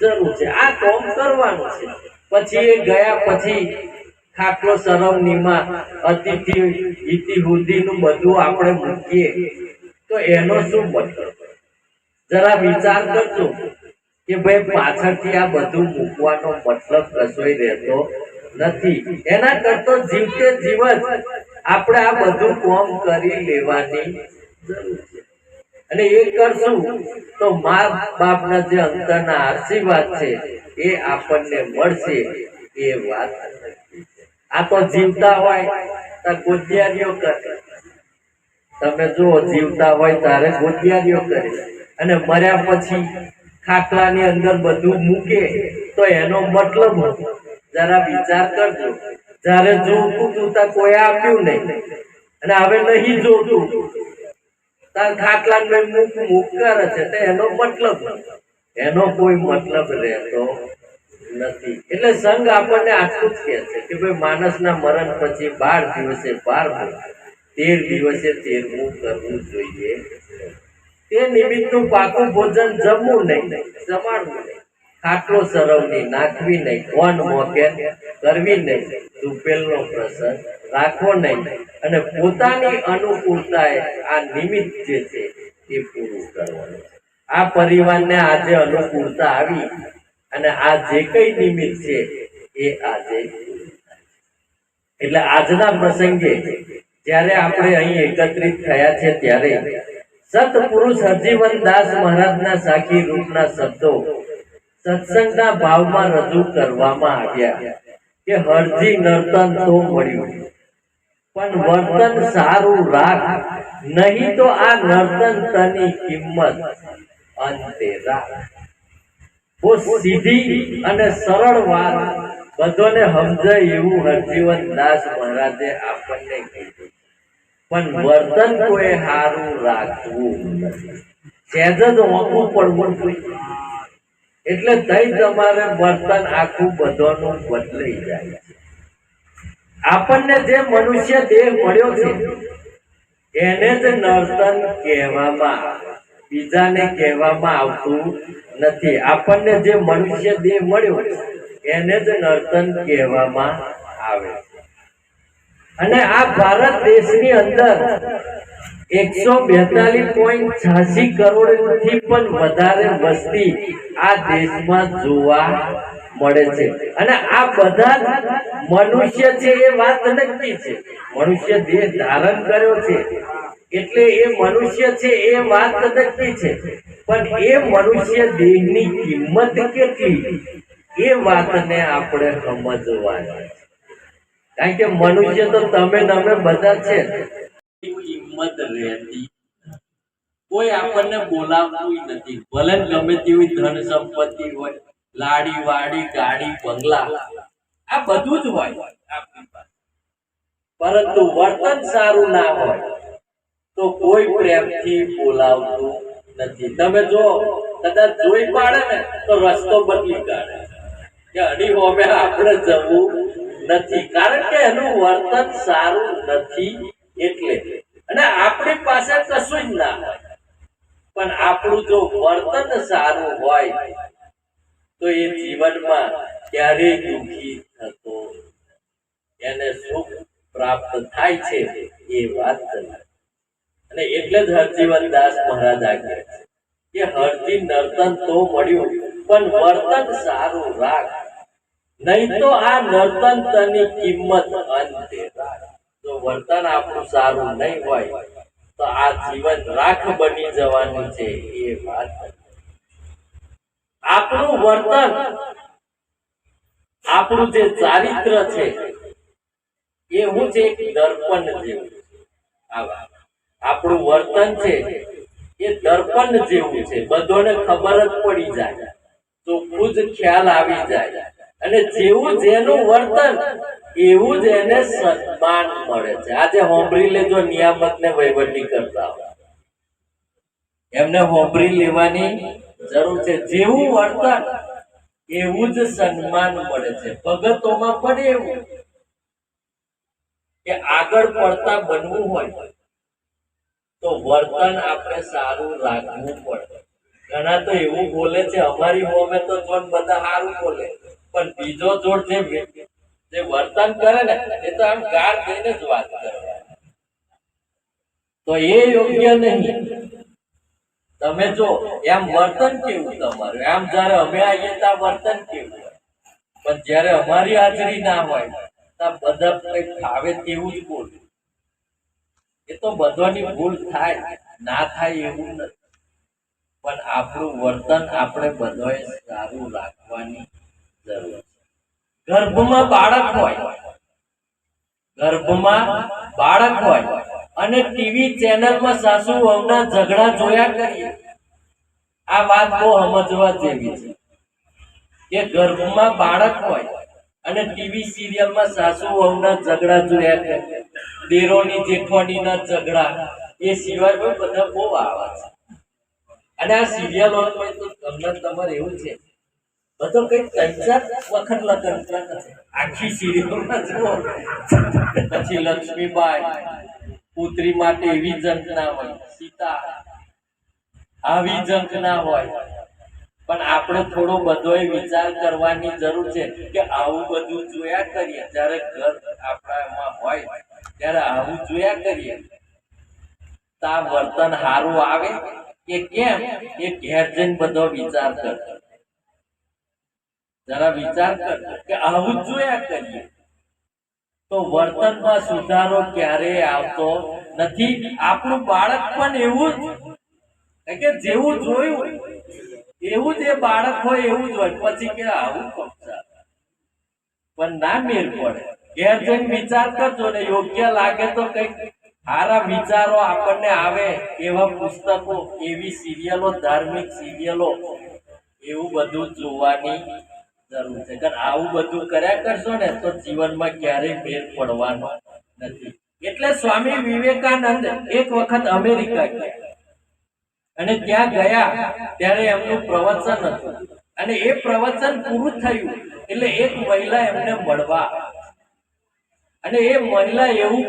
જરૂર છે. આ કોમ કરવાનું છે. પછી એ ગયા પછી ખાટલો સરવણીમાં અતિથિ ઇતિ હુદીનું બધું આપણે મૂકીએ. તો એનો શું મતલબ? જરા વિચાર કરજો કે ભાઈ પાછળથી આ બધું મૂકવાનો મતલબ કશોય રહેતો નથી. એના કરતો જીવતે જીવન આપણે આ બધું કોમ કરી લેવાની જરૂર છે. અને એ કરશું તો મા બાપના જે અંતરના આશીર્વાદ છે, એ આપણને મળશે એ વાત આ તો જીવતા હોય, તો ગોદિયારીઓ કરે. તમે જો જીવતા હોય ત્યારે ગોતિયારીઓ કરે. અને મર્યા પછી ખાટલાની અંદર બધું મૂકે, તો એનો મતલબ? જરા વિચાર કરજો. જ્યારે જોતું તું કોઈ આપ્યું નહીં. અને હવે નહીં જોતું તાર ખાટલા મૂક છે? તો એનો મતલબ? એનો કોઈ મતલબ રહેતો નથી. એટલે સંઘ આપણને આટલું જ કહે છે કે ભાઈ માણસના મરણ પછી બાર દિવસે બાર તેર દિવસે તેરમું કરવું જોઈએ. તે નિમિત્તનું પાકું ભોજન જમવું નહીં, જમાડવું નહીં. ખાટલો સરવની નાખવી નહીં કોણ મોકે કરવી નહીં તુપેલનો પ્રસંગ રાખવો નહીં. અને પોતાની અનુકૂળતાએ આ નિમિત્ત જે છે એ પૂરું કરવાનું. આ પરિવારને આજે અનુકૂળતા આવી અને આ જે કઈ નિમિત્ત છે એ આજે એટલે આજના પ્રસંગે જ્યારે આપણે અહીં એકત્રિત થયા છે ત્યારે સતપુરુષ હરજીવન દાસ મહારાજના સાખી રૂપના શબ્દો સત્સંગના ભાવમાં રજૂ કરવામાં આવ્યા કે હરજી નર્તન તો મળ્યું. પણ વર્તન સારું રાખ, નહીં તો આ નર્તન તની કિંમત અંતે રાખ. સીધી અને સરળ વાત. બધોને સમજાય એવું હરજીવન દાસ મહારાજે આપણને કીધું. પણ વર્તન કોઈ સારું રાખવું નથી. સહેજ જ ઓકું પડવું જોઈએ. એટલે તઈ તમારે વર્તન આખું બધાનું બદલાઈ જાય આપણને જે મનુષ્ય દેહ મળ્યો છે, એને જ નર્તન કહેવામાં બીજાને કહેવામાં આવતું નથી. આપણને જે મનુષ્ય દેહ મળ્યો, એને જ નર્તન કહેવામાં આવે અને આ ભારત દેશની અંદર એકસો બેતાલીસ પોઈન્ટ છ્યાસી કરોડથી પણ વધારે વસ્તી આ દેશમાં જોવા મળે છે. અને આ બધા મનુષ્ય છે એ વાત નક્કી છે. મનુષ્ય દેહ ધારણ કર્યો છે. એટલે એ મનુષ્ય છે એ વાત નક્કી છે. પણ એ મનુષ્ય દેહની કિંમત કેટલી? એ વાતને આપણે સમજવાની. કારણ કે મનુષ્ય તો તમે ને અમે બધા છે. કિંમત રહેતી કોઈ આપણને બોલાવતું નથી. ભલે ગમે તેવી ધન સંપત્તિ હોય, લાડી, વાડી, ગાડી, બંગલા, આ બધું જ હોય પરંતુ વર્તન સારું ના હોય, તો કોઈ પ્રેમથી બોલાવતું નથી. તમે જો કદાચ જોઈ પાડે ને, તો રસ્તો બદલી કાઢે. કે અડી હોમે આપણે જવું નથી. કારણ કે એનું વર્તન સારું નથી એટલે અને આપણી પાસે કશું જ ના હોય પણ આપણું જો વર્તન સારું હોય, તો એ જીવનમાં ક્યારેય દુઃખી થતો એને સુખ પ્રાપ્ત થાય છે એ વાત અને એટલે જ હરજીવન દાસ મહારાજ આગળ કે હરજી નર્તન તો મળ્યું, પણ વર્તન સારું રાખ. નહીં તો આ નર્તન તની કિંમત અંતે જો વર્તન આપણું સારું નહીં હોય તો આ જીવન રાખ બની જવાનું છે, એ વાત આપણું વર્તન, આપણું જે ચારિત્ર છે, એ હું છે દર્પણ જેવું આવા આપણું વર્તન છે, એ દર્પણ જેવું છે. બધોને ખબર જ પડી જાય. ચોખ્ખું જ ખ્યાલ આવી જાય. અને જેવું જેનું વર્તન, એવું જ એને સન્માન મળે છે. આજે હોંભરી લેજો નિયામત ને વહીવટી કરતા એમને હોંભરી લેવાની જરૂર છે. જેવું વર્તન, એવું જ સન્માન મળે છે. ભગતોમાં પણ એવું કે આગળ પડતા બનવું હોય તો વર્તન આપણે સારું રાખવું પડે. ઘણા તો એવું બોલે છે, અમારી હોમે તો જોન બધા સારું બોલે. પણ બીજો જોડ જે જે વર્તન કરે ને, એ તો આમ ગાર દઈને જ વાત કરે. તો એ યોગ્ય નહીં. તમે જો, એમ વર્તન કેવું તમારું? એમ જયારે અમે આવીએ ત્યાં વર્તન કેવું પણ જયારે અમારી હાજરી ના હોય ત્યાં બધા કઈ ફાવે તેવું જ બોલે. એ તો બધાની ભૂલ થાય, ના થાય એવું નથી. પણ આપણું વર્તન આપણે બધાએ સારું રાખવાની ગર્ભમાં બાળક હોય. ગર્ભમાં બાળક હોય અને ટીવી ચેનલમાં સાસુ વહુના ઝઘડા જોયા કરીએ. આ વાત બહુ સમજવા જેવી છે. કે ગર્ભમાં બાળક હોય અને ટીવી સિરિયલમાં સાસુ વહુના ઝઘડા જોયા કરીએ દેરોની જેઠવાડીના ઝઘડા, એ સિવાય બધા બહુ આવા છે. અને આ સિરિયલો તમને તમારે એવું છે બધો કઈ ત્રણ વખત લગ્ન. આખી સિરિયલોમાં જુઓ પછી લક્ષ્મીબાઈ, પુત્રી માટે એવી જંક હોય. સીતા, આવી જંક હોય. પણ આપણે થોડો બધોય વિચાર કરવાની જરૂર છે કે આવું બધું જોયા કરીએ. જ્યારે ઘર આપણામાં હોય, ત્યારે આવું જોયા કરીએ. તા વર્તન સારું આવે કે કેમ? એ ઘેર જઈને બધો વિચાર કરજો જરા વિચાર કે આવું જ જોયા કરીએ. તો વર્તનમાં સુધારો ક્યારેય આવતો નથી. આપણું બાળક પણ એવું કે જેવું જોયું, એવું જ બાળક હોય એવું જ હોય. પછી કે આવું પક્ષા પણ ના મેર પડે. ઘેર જઈને વિચાર કરજો ને યોગ્ય લાગે તો કંઈક સારા વિચારો આપણને આવે. એવા પુસ્તકો, એવી સિરિયલો, ધાર્મિક સિરિયલો, એવું બધું જોવાની જરૂર છે. કારણ આવું બધું કર્યા કરશો ને, તો જીવનમાં ક્યારેય ફેર પડવાનો નથી. એટલે સ્વામી વિવેકાનંદ એક વખત અમેરિકા ગયા અને ત્યાં ગયા, ત્યારે એમનું પ્રવચન હતું. અને એ પ્રવચન પૂરું થયું, એટલે એક મહિલા એમને મળવા. અને એ મહિલા એવું